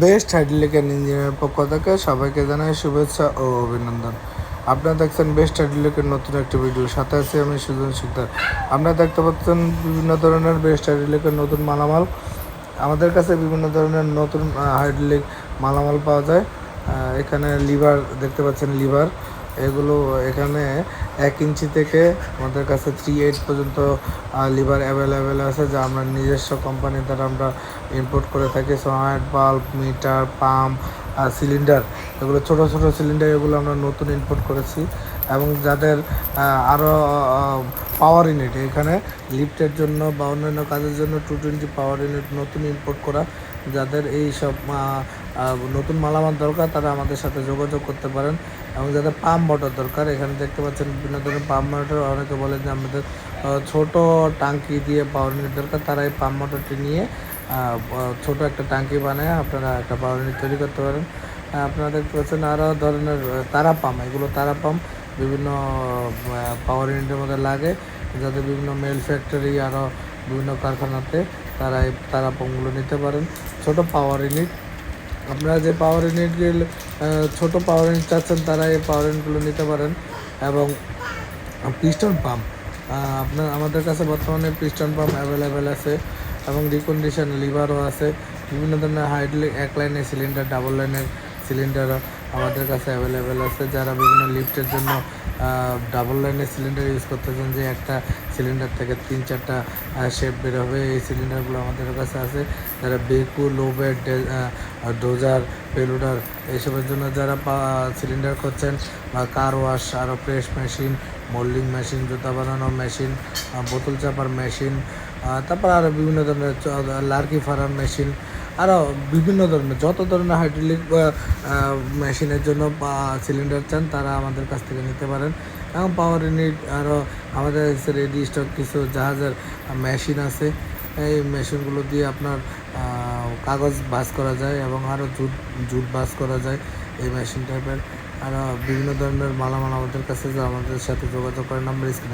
Best হাইড্রোলিক্যান ইঞ্জিনিয়ারের পক্ষ থেকে সবাইকে জানাই শুভেচ্ছা ও অভিনন্দন। আপনারা দেখছেন বেস্ট হাইড্রোলিকের নতুন একটি ভিডিও সাথে আছি আমি সুজন শিকদার। আপনারা দেখতে পাচ্ছেন বিভিন্ন ধরনের বেস্ট হাইড্রোলিকের নতুন মালামাল। আমাদের কাছে বিভিন্ন ধরনের নতুন হাইড্রোলিক মালামাল পাওয়া যায়। এখানে লিভার দেখতে পাচ্ছেন লিভার। এগুলো এখানে এক ইঞ্চি থেকে আমাদের কাছে থ্রি এইট পর্যন্ত লিভার অ্যাভেলেবেল আছে, যা আমরা নিজস্ব কোম্পানি দ্বারা আমরা ইম্পোর্ট করে থাকি। সয়েড বাল্ব মিটার পাম্প আর সিলিন্ডার এগুলো ছোট ছোট সিলিন্ডার এগুলো আমরা নতুন ইম্পোর্ট করেছি। এবং যাদের আরও পাওয়ার ইউনিট এখানে লিফটের জন্য বা অন্যান্য কাজের জন্য টু টোয়েন্টি পাওয়ার ইউনিট নতুন ইম্পোর্ট করা। যাদের এই সব নতুন মালামাল দরকার, তারা আমাদের সাথে যোগাযোগ করতে পারেন। এবং যাদের পাম্প মোটর দরকার, এখানে দেখতে পাচ্ছেন বিভিন্ন ধরনের পাম্প মোটর অনেকে বলেন যে আমাদের ছোট টাঙ্কি দিয়ে পাওয়ার ইউনিট দরকার, তারা এই পাম্প মোটরটি নিয়ে ছোট একটা টাঙ্কি বানায় আপনারা একটা পাওয়ার ইউনিট তৈরি করতে পারেন। আপনারা দেখতে পাচ্ছেন আরও ধরনের তারা পাম্প এগুলো তারা পাম্প বিভিন্ন পাওয়ার ইউনিটের মধ্যে লাগে। যাতে বিভিন্ন মেল ফ্যাক্টরি আরও বিভিন্ন কারখানাতে তারা এই তারা পাম্পগুলো নিতে পারেন। ছোট পাওয়ার ইউনিট। আপনারা যে পাওয়ার ইউনিটগুলো ছোট পাওয়ার ইউনিট চাচ্ছেন, তারা এই পাওয়ার ইউনিটগুলো নিতে পারেন। এবং পিস্টন পাম্প আপনার, আমাদের কাছে বর্তমানে পিস্টন পাম্প অ্যাভেলেবেল আছে। এবং রিকন্ডিশন লিভারও আছে। বিভিন্ন ধরনের হাইড্রোলিক এক লাইনের সিলিন্ডার ডাবল লাইনের সিলিন্ডারও আমাদের কাছে অ্যাভেলেবেল আছে। যারা বিভিন্ন লিফটের জন্য ডাবল লাইনের সিলিন্ডার ইউজ করতেছেন যে একটা সিলিন্ডার থেকে তিন চারটা শেপ বের হবে। এই সিলিন্ডারগুলো আমাদের কাছে আছে। যারা বেকু লোবেড ডোজার, পেলুডার এইসবের জন্য যারা সিলিন্ডার করছেন বা কার ওয়াশ আরও প্রেস মেশিন মোল্ডিং মেশিন জুতা বানানো মেশিন বোতল চাপার মেশিন তারপর আরও বিভিন্ন ধরনের লার্কি ফারার মেশিন আরও বিভিন্ন ধরনের, যত ধরনের হাইড্রোলিক মেশিনের জন্য সিলিন্ডার চান, তারা আমাদের কাছ থেকে নিতে পারেন। এবং পাওয়ার ইউনিট আরও আমাদের রেডি স্টক কিছু জাহাজের মেশিন আছে। এই মেশিনগুলো দিয়ে আপনার কাগজ বাস করা যায় এবং আরও জুট জুট বাস করা যায় এই মেশিন টাইপের আরও বিভিন্ন ধরনের মালামাল আমাদের কাছে যা আমাদের সাথে যোগাযোগ করেন, আমরা